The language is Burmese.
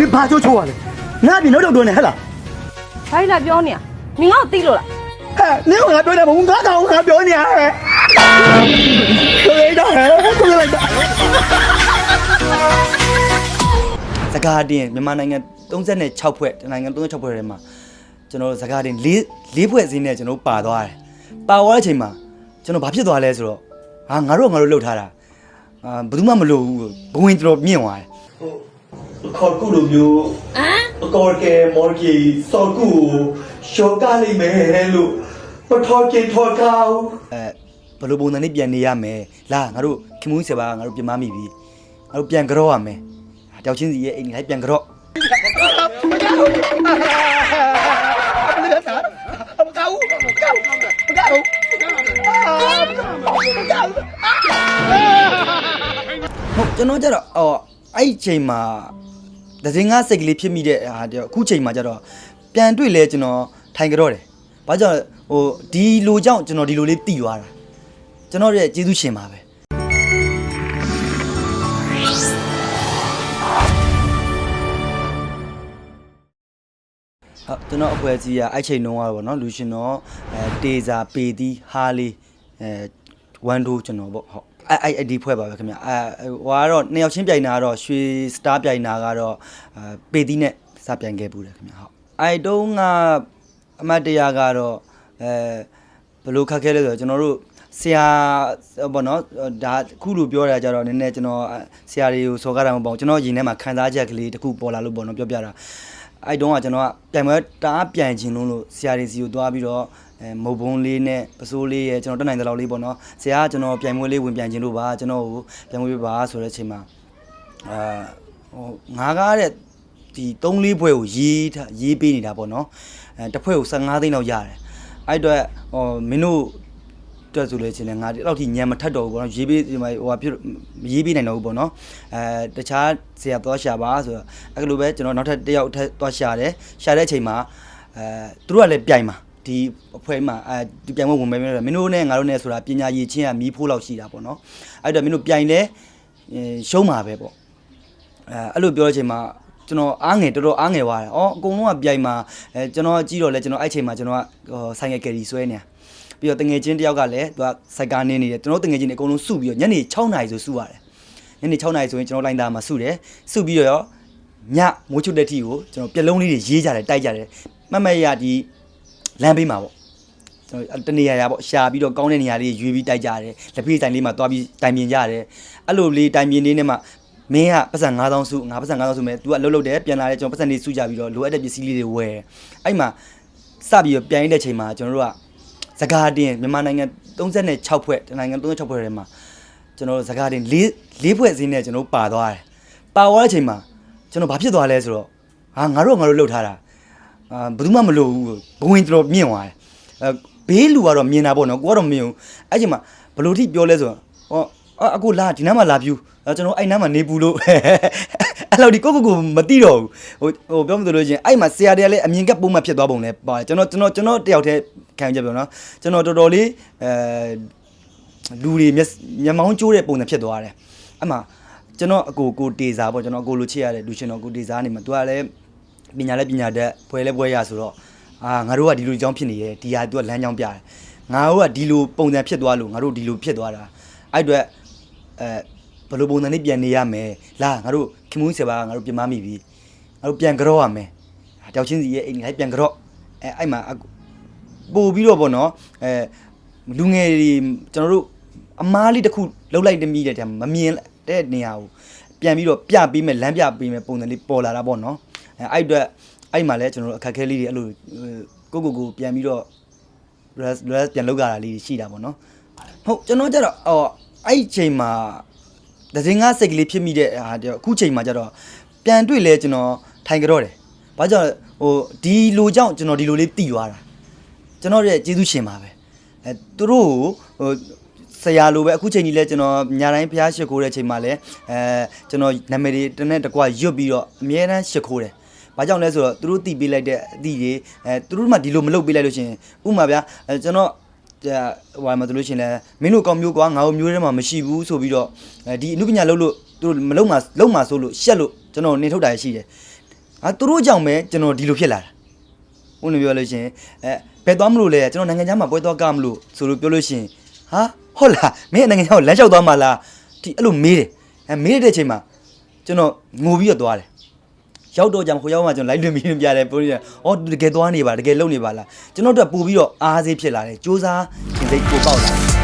你ဘာချိုးချိုးရလဲငါပြင်တော့တော့တွန်းနေဟဲ့လားဘာလဲပြောနေရနင်ငါ့ကိုသိလို့လားဟဲ့နင်ကငါပြောနေမဟုတ်ငါကောင်ငါပြောနေရဟဲ့ကိုလိုက်တော့ဟဲ့ကိုလိုက်တော့စကားတင်မြန်မာနိုင်ငံ36ဖွဲ့တနိုင်ငံ36ဖွဲ့ထဲမှာကျွန်တော်တို့စကားတင်၄၄ဖွဲ့စင်းနဲ့ကျွန်တော်တို့ပါသွားတယ်ပါသွားတဲ့အချိန်မှာကျွန်တော်ဘာဖြစ်သွားလဲဆိုတော့ဟာငါတို့ကငါတို့လှုပ်ထားတာအာဘယ်သူမှမလုပ်ဘူးဘဝင်ကျွန်တော်မြင့်သွားတယ် ခေါ်ကုလိုမျိုးဟမ်အကောကဲမော်ကီစော်ကုရှောကလိမ့်မယ်လို့ပထောကင်ထောကောက်အဲဘယ်လိုပုံစံနဲ့ပြန်နေရမယ်လာငါတို့ခင်မူးဆယ်ပါငါတို့ပြန်မမိပြီငါတို့ပြန်ကြော့ရမယ်တယောက်ချင်းစီရဲ့အိမ်ကြီးလိုက်ပြန်ကြော့ဟုတ်ကျွန်တော်ကြတော့အော် အဲ့ဒီချိန်မှာဒဇင်ငါစိတ်ကလေးဖြစ်မိတဲ့ဟာတယောက်အခုချိန်မှာကြတော့ပြန်တွေ့လဲကျွန်တော်ထိုင်ကြတော့တယ်။ဘာကြောင့်လဲဟိုဒီလိုကြောင့်ကျွန်တော်ဒီလိုလေးတည်သွားတာ။ကျွန်တော်ရဲ့ကျေးဇူးရှင်ပါပဲ။ဟုတ်ကျွန်တော်အဖွဲ့အစည်းကအဲ့ချိန်တုန်းကတော့ဗောနော်လူရှင်တော့အဲတေဇာပေတီဟာလီအဲ1 2ကျွန်တော်ဗောဟုတ် အဲ့အဲ့အဲ့ဒီဖွဲ့ပါပဲခင်ဗျအဲဟိုကတော့နှစ်ယောက်ချင်းပြိုင်တာကတော့ရွှေစတားပြိုင်တာကတော့အဲပေတီနဲ့စပြိုင်ခဲ့ပူတယ်ခင်ဗျဟုတ်အဲ့တုန်းကအမတ်တရားကတော့အဲဘယ်လိုခက်ခဲလဲဆိုတော့ကျွန်တော်တို့ဆရာဘောနော်ဒါခုလိုပြောရကြတော့နည်းနည်းကျွန်တော်ဆရာတွေကိုစော်ကားတာမပေါ့ကျွန်တော်ရင်ထဲမှာခံစားချက်ကလေးတစ်ခုပေါ်လာလို့ပေါ့နော်ပြောပြတာအဲ့တုန်းကကျွန်တော်ကပြန်ပွဲတအားပြန်ခြင်းလုံးလို့ဆရာတွေစီကိုသွားပြီးတော့အဲ မုတ်ဘုံလေးနဲ့ပစိုးလေးရဲ့ကျွန်တော်တက်နိုင်တဲ့လောက်လေးပေါ့နော်ဆရာကကျွန်တော်ပြန်ပွဲလေးဝင်ပြန်ခြင်းလို့ပါကျွန်တော်ကိုပြန်ပွဲပြပါဆိုတဲ့အချိန်မှာအာဟိုငါကားတဲ့ဒီ3လေးဘွဲကိုရေးထားရေးပေးနေတာပေါ့နော်အဲတစ်ဖွဲ့ကို15သိန်းလောက်ရတယ်အဲ့အတွက်ဟိုမင်းတို့တက်ဆိုလဲချင်းလဲငါဒီလောက်ထိညံမထက်တော့ဘူးပေါ့နော်ရေးပေးဒီမှာဟိုဟာဖြစ်မရေးပေးနိုင်တော့ဘူးပေါ့နော်အဲတခြားဆရာသွားရှာပါဆိုတော့အဲ့လိုပဲကျွန်တော်နောက်ထပ်တစ်ယောက်ထပ်သွားရှာတယ်ရှာတဲ့အချိန်မှာအဲသူတို့ကလည်းပြိုင်မှာ ဒီအဖွဲ့မှာအဲဒီပြိုင်ပွဲဝင်မယ်မင်းတို့နဲ့ငါတို့နဲ့ဆိုတာပညာရည်ချင်းကမီးဖိုးလောက်ရှိတာပေါ့နော်အဲ့တော့မင်းတို့ပြိုင်လဲရှုံးမှာပဲပေါ့အဲအဲ့လိုပြောတဲ့အချိန်မှာကျွန်တော်အားငယ်တော်တော်အားငယ်သွားတယ်။အော်အကုန်လုံးကပြိုင်မှာအဲကျွန်တော်ကြည့်တော့လဲကျွန်တော်အဲ့ချိန်မှာကျွန်တော်ကဟိုဆိုင်ငယ်ကယ်ရီဆွဲနေတာ။ပြီးတော့တငယ်ချင်းတယောက်ကလည်းသူကစိုက်ကားနေနေတယ်ကျွန်တော်တငယ်ချင်းတွေအကုန်လုံးစုပြီးတော့ညနေ6နာရီဆိုစုရတယ်။ညနေ6နာရီဆိုရင်ကျွန်တော်လိုင်းသားမှာစုတယ်။စုပြီးတော့ရောညမိုးချုပ်တဲ့ထိကိုကျွန်တော်ပြက်လုံးလေးတွေရေးကြတယ်တိုက်ကြတယ်။မတ်မတ်ရဒီ လမ်းဘေးမှာပေါ့ကျွန်တော်တနေရာရာပေါ့ရှာပြီးတော့ကောင်းတဲ့နေရာလေးရွေးပြီးတိုက်ကြတယ်လက်ဖေးတိုင်လေးမှာတွားပြီးတိုင်မြင်ကြတယ်အဲ့လိုလေးတိုင်မြင်နေနဲ့မှမင်းကပတ်စံ9000စုငါပတ်စံ9000စုမဲ့ तू ကလှုပ်လှုပ်တယ်ပြန်လာတယ်ကျွန်တော်ပတ်စံလေးစုကြပြီးတော့လိုအပ်တဲ့ပစ္စည်းလေးတွေဝယ်အဲ့မှာစပြီးတော့ပြန်ရတဲ့ချိန်မှာကျွန်တော်တို့ကစကားတင်မြန်မာနိုင်ငံ36ဖွဲ့တနိုင်ငံ36ဖွဲ့ထဲမှာကျွန်တော်တို့စကားတင်၄၄ဖွဲ့စင်းနဲ့ကျွန်တော်တို့ပါသွားတယ်ပါသွားတဲ့အချိန်မှာကျွန်တော်ဘာဖြစ်သွားလဲဆိုတော့ဟာငါတို့ကငါတို့လှုပ်ထားတာ အာဘယ်သူမှမလုပ်ဘူးဘဝင်ကျွန်တော်မြင့်သွားတယ်အဲဘေးလူကတော့မြင်တာပေါ့နော်ကိုကတော့မမြင်ဘူးအဲ့ချိန်မှာဘယ်လိုထိပြောလဲဆိုတော့ဟောအအကိုလာဒီနားမှာလာပြူအဲကျွန်တော်အဲ့နားမှာနေပူလို့အဲ့လောက်ဒီကိုကိုကိုမသိတော့ဘူးဟိုဟိုပြောမသလိုချင်းအဲ့မှာဆရာတွေကလည်းအမြင်ကပ်ပုံမှန်ဖြစ်သွားပုံလဲပါတယ်ကျွန်တော်ကျွန်တော်ကျွန်တော်တယောက်တည်းခံကြပြောနော်ကျွန်တော်တော်တော်လေးအဲလူတွေမျက်မျက်မှောင်းကျိုးတဲ့ပုံစံဖြစ်သွားတယ်အဲ့မှာကျွန်တော်အကိုကိုတေစာပေါ့ကျွန်တော်အကိုလိုချစ်ရတဲ့လူရှင်တော်ကိုတေစာနေမှာသူကလည်း ပညာလည်းပညာတတ်ဘွယ်လည်းဘွယ်ရဆိုတော့အာငါတို့ကဒီလိုကြောင်းဖြစ်နေရဲ့ဒီဟာသူကလမ်းကြောင်းပြတယ်ငါတို့ကဒီလိုပုံစံဖြစ်သွားလို့ငါတို့ဒီလိုဖြစ်သွားတာအဲ့အတွက်အဲဘယ်လိုပုံစံနဲ့ပြန်နေရမယ်လာငါတို့ခင်မူးဆယ်ပါငါတို့ပြန်မမိပြီငါတို့ပြန်ကြော့ရမယ်တယောက်ချင်းစီရဲ့အိမ်ကြီးလိုက်ပြန်ကြော့အဲအဲ့မှာအကူပို့ပြီးတော့ဗောနော်အဲလူငယ်တွေကျွန်တော်တို့အမားလေးတစ်ခုလှုပ်လိုက်တမိတဲ့တည်းမမြင်တဲ့နေရာကိုပြန်ပြီးတော့ပြပေးမယ်လမ်းပြပေးမယ်ပုံစံလေးပေါ်လာတာဗောနော် အဲအဲ့အတွက်အဲ့မှာလဲကျွန်တော်တို့အခက်အခဲလေးတွေအဲ့လိုကိုကိုကိုပြန်ပြီးတော့ rest rest ပြန်လောက်ကြတာလေးရှိတာဗောနော်ဟုတ်ကျွန်တော်ကြတော့အော်အဲ့ချိန်မှာဒဇင်ငါစိတ်ကလေးဖြစ်မိတဲ့ဟာတယောက်အခုချိန်မှာကျတော့ပြန်တွေ့လဲကျွန်တော်ထိုင်ကြတော့တယ်။ဘာကြောင့်လဲဟိုဒီလိုကြောင့်ကျွန်တော်ဒီလိုလေးတည်သွားတာ။ကျွန်တော်ရဲ့ကျေးဇူးရှင်ပါပဲ။အဲသူတို့ကိုဟိုဆရာလိုပဲအခုချိန်ကြီးလဲကျွန်တော်ညာတိုင်းဖျားရှ िख ိုးတဲ့ချိန်မှာလဲအဲကျွန်တော်နာမည်တွေတနေ့တကွရွတ်ပြီးတော့အမြဲတမ်းရှ िख ိုးတယ်။ ဘာကြောင့်လဲဆိုတော့သူတို့တည်ပေးလိုက်တဲ့အသည့်တွေအဲသူတို့မှဒီလိုမလုပ်ပေးလိုက်လို့ရှရင်ဥပမာဗျာအဲကျွန်တော်ကြာဟိုမှာဆိုလို့ရှိရင်လည်းမင်းတို့ကောင်းမျိုးကွာငါတို့မျိုးထဲမှာမရှိဘူးဆိုပြီးတော့အဲဒီအနုပညာလုံးလို့သူတို့မလုံးမှာလုံးမှာဆိုလို့ရှက်လို့ကျွန်တော်နေထုတ်တာရှိတယ်အာသူတို့ကြောင့်ပဲကျွန်တော်ဒီလိုဖြစ်လာတာဥနပြောလို့ရှရင်အဲဘယ်သွားမလို့လဲကျွန်တော်နိုင်ငံခြားမှာပွဲသွားကမလို့ဆိုလို့ပြောလို့ရှရင်ဟာဟုတ်လားမင်းနိုင်ငံခြားကိုလမ်းလျှောက်သွားမှာလားဒီအဲ့လိုမေးတယ်အဲမေးတဲ့အချိန်မှာကျွန်တော်ငိုပြီးတော့သွားတယ် ရောက်တော့ကြမှာဟိုရောက်မှကျွန်တော်လိုက်လွင်ပြီးပြတယ်ပြောရတယ်။အော်တကယ်သွားနေပါတကယ်လုံနေပါလား။ကျွန်တော်တို့ကပို့ပြီးတော့အားစေးဖြစ်လာတယ်။စူးစမ်းခြင်းစိတ်ပိုပေါက်လာတယ်